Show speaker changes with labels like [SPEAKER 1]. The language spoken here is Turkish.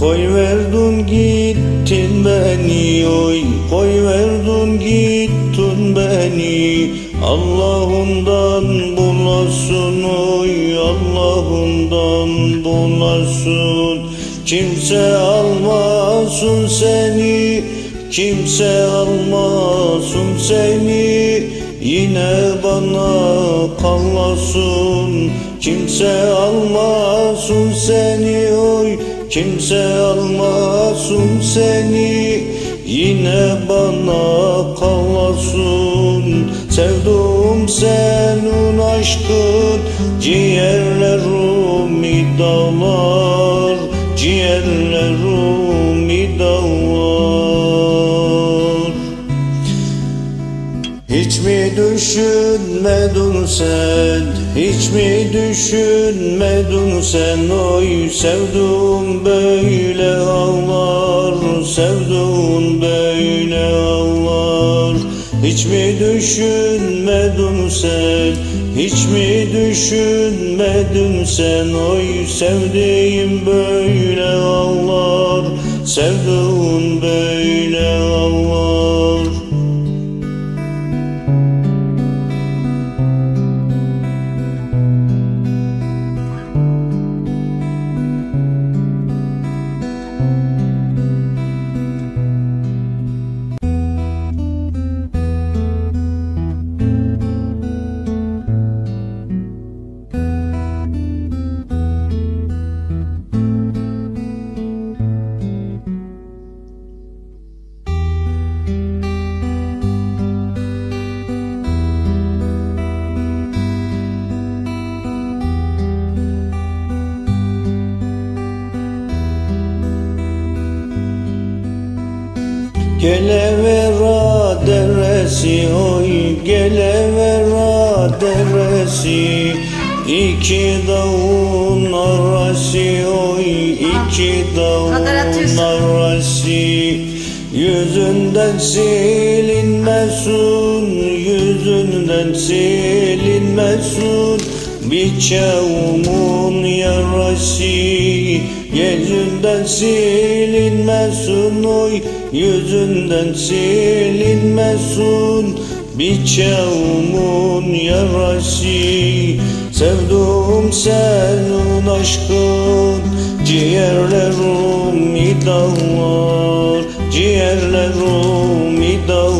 [SPEAKER 1] Koy verdin gittin beni oy Koy verdin gittin beni. Allah'ından bulasın oy Allah'ından bulasın. Kimse almasın seni Kimse almasın seni. Yine bana kalmasın Kimse almasın seni Kimse almasın seni Yine bana hiç mi düşünmedin sen? Hiç mi düşünmedin sen? Oy sevduğum böyle ağlar Sevduğum böyle ağlar. Hiç mi düşünmedin sen? Hiç mi düşünmedin sen? Oy sevdiğim böyle ağlar Sevduğum böyle Gelevera deresi oy gelevera deresi. İki dağın arası oy iki dağın arası. Yüzünden silinmesin yüzünden silinmesin bir çavumun yarası Yüzünden silinmesin oy Yüzünden silinmesin Bir çavumun yarası. Sevduğum senin aşkın Ciğerlerimi dağlar Ciğerlerimi dağlar